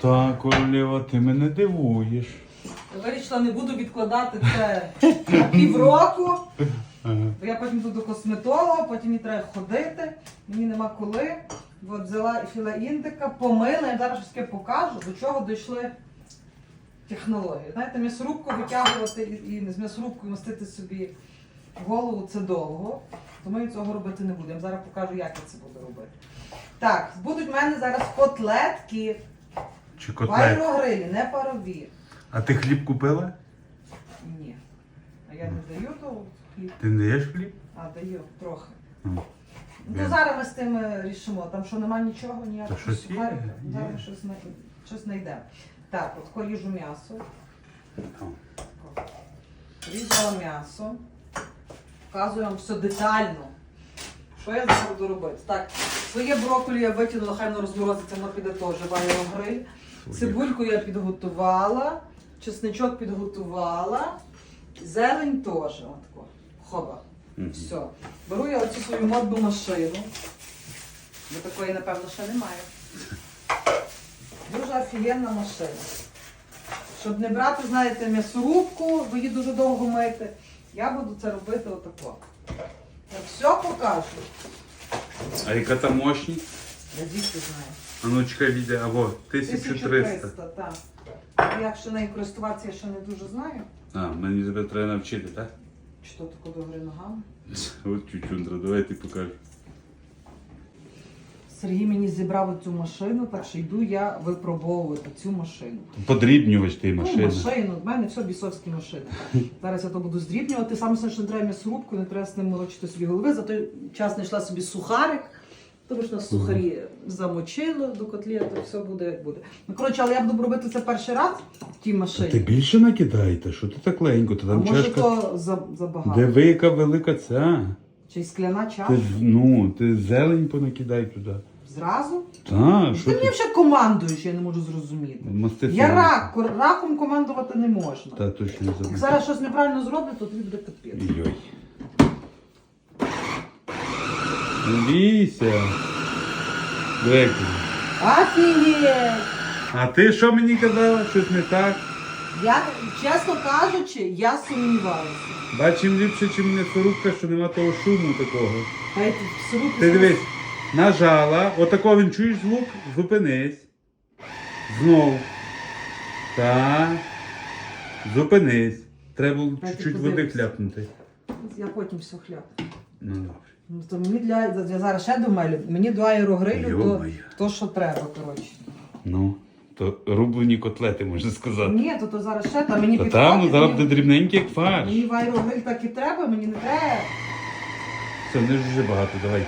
Так, королева, ти мене дивуєш. Вирішила, не буду відкладати це на півроку. Ага. Бо я потім йду до косметолога, потім мені треба ходити, мені нема коли. От взяла філе індика, помила, я зараз щось таке покажу, до чого дійшли технології. Знаєте, м'ясорубку витягувати і, і з м'ясорубкою мастити собі голову це довго, тому я цього робити не буду. Я вам зараз покажу, як я це буду робити. Так, будуть в мене зараз котлетки Чи котлет? аерогрилі, не парові. А ти хліб купила? Ні. А я не даю то хліб. Ти не даєш хліб? А, даю трохи. Ну. Ну, зараз ми з тим е, рішимо. Там що нема нічого, ніякого Та щось є, сухарика. є. Зараз щось, щось знайдемо. Так, от поріжу м'ясо. О. Різала м'ясо. Показую вам все детально. Що я зараз буду робити? Так, своє брокколі я витягнула, хай воно розморозиться, воно піде теж в аерогриль. Цибульку я підготувала, чесничок підготувала, зелень теж. Отко. Хоба. Мгм. Все. Беру я оцю свою модну машину. Бо такої, напевно, ще немає. Дуже офігенна машина. Щоб не брати, знаєте, м'ясорубку, бо її дуже довго мити. Я буду це робити отако. Покажу. А яка там мощність? Я дійсно знаю. А ну чекай, віде, або 1300. 1300, так. Як ще нею користуватися, я ще не дуже знаю. А, мені тебе треба навчити, так? Чи то тако до ногами. От чучундра, давай ти покажеш. Сергій мені зібрав цю машину, так що йду я випробовувати цю машину. Подрібнювач ти Ну, машина. машину, в мене все бісовські машини. Зараз я то буду здрібнювати. Саме все, що не треба м'ясорубку, не треба з ним морочити собі голови. За той час знайшла собі сухарик. Тому що нас сухарі замочило до котлету, все буде як буде. Ну, коротше, але я буду робити це перший раз в тій машині. Ти більше накидаєте, що ти так ленько, то А там може чашка. то за, забагато. Диви, яка велика ця. Чи скляна Ти, чаша? ну, ти зелень понакидай туди. Зразу? Та, що Ти мені ти? вже командуєш, я не можу зрозуміти. Мастифікація. Я рак, кор- раком командувати не можна. Та точно не Як забув. зараз щось неправильно зроблю, то тобі буде капець. Йой. Ліся. Директор. Офігеть! А ти що мені казала? Щось не так? Я, чесно кажучи, я сумнівалася. Бачим ліпше, чим не сорубка, що нема того шуму такого. Та й тут в Ти дивись, нажала, отако він чуєш звук, зупинись. Знов. Так. Зупинись. Треба було чуть-чуть води хляпнути. Я потім все хляп. Ну добре. Ну, то мені для я зараз ще думаю, мені до аерогрилю то, Йо-моє. то, що треба, коротше. Ну, то рублені котлети, можна сказати. Ні, то, то зараз ще, та мені Та там зараз мені, буде дрібненький як фарш. мені в аерогриль так і треба, мені не треба. Це не ж вже багато, давай.